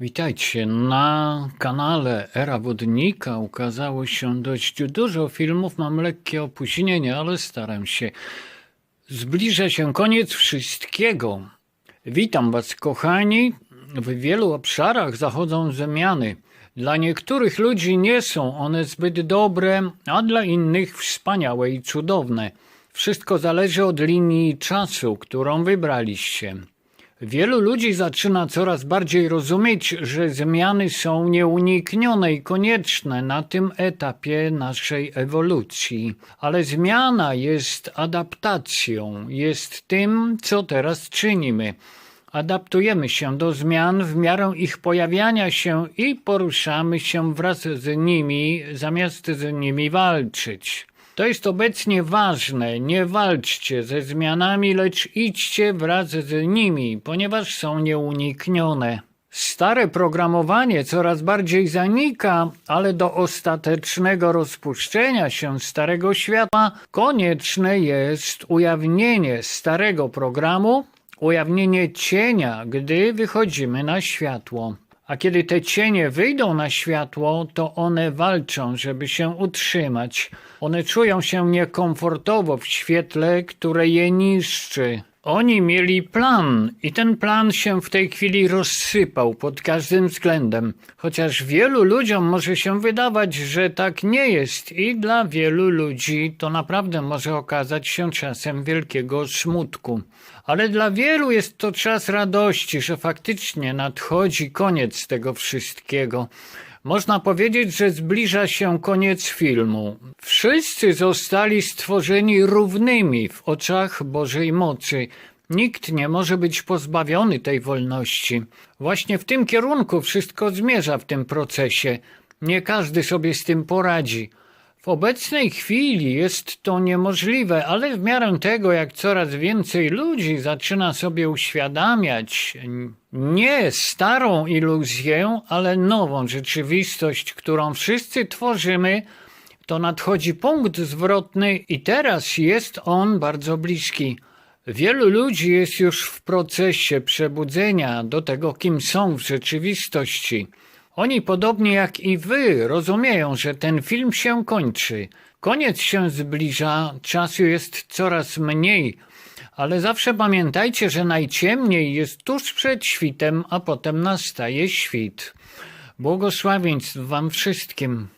Witajcie. Na kanale Era Wodnika ukazało się dość dużo filmów. Mam lekkie opóźnienie, ale staram się. Zbliża się koniec wszystkiego. Witam Was, kochani. W wielu obszarach zachodzą zmiany. Dla niektórych ludzi nie są one zbyt dobre, a dla innych wspaniałe i cudowne. Wszystko zależy od linii czasu, którą wybraliście. Wielu ludzi zaczyna coraz bardziej rozumieć, że zmiany są nieuniknione i konieczne na tym etapie naszej ewolucji. Ale zmiana jest adaptacją, jest tym, co teraz czynimy. Adaptujemy się do zmian w miarę ich pojawiania się i poruszamy się wraz z nimi, zamiast z nimi walczyć. To jest obecnie ważne. Nie walczcie ze zmianami, lecz idźcie wraz z nimi, ponieważ są nieuniknione. Stare programowanie coraz bardziej zanika, ale do ostatecznego rozpuszczenia się starego świata konieczne jest ujawnienie starego programu, ujawnienie cienia, gdy wychodzimy na światło. A kiedy te cienie wyjdą na światło, to one walczą, żeby się utrzymać. One czują się niekomfortowo w świetle, które je niszczy. Oni mieli plan i ten plan się w tej chwili rozsypał pod każdym względem. Chociaż wielu ludziom może się wydawać, że tak nie jest i dla wielu ludzi to naprawdę może okazać się czasem wielkiego smutku. Ale dla wielu jest to czas radości, że faktycznie nadchodzi koniec tego wszystkiego. Można powiedzieć, że zbliża się koniec filmu. Wszyscy zostali stworzeni równymi w oczach Bożej mocy. Nikt nie może być pozbawiony tej wolności. Właśnie w tym kierunku wszystko zmierza w tym procesie. Nie każdy sobie z tym poradzi. W obecnej chwili jest to niemożliwe, ale w miarę tego, jak coraz więcej ludzi zaczyna sobie uświadamiać nie starą iluzję, ale nową rzeczywistość, którą wszyscy tworzymy, to nadchodzi punkt zwrotny i teraz jest on bardzo bliski. Wielu ludzi jest już w procesie przebudzenia do tego, kim są w rzeczywistości. Oni, podobnie jak i wy, rozumieją, że ten film się kończy. Koniec się zbliża, czasu jest coraz mniej, ale zawsze pamiętajcie, że najciemniej jest tuż przed świtem, a potem nastaje świt. Błogosławieństw Wam wszystkim.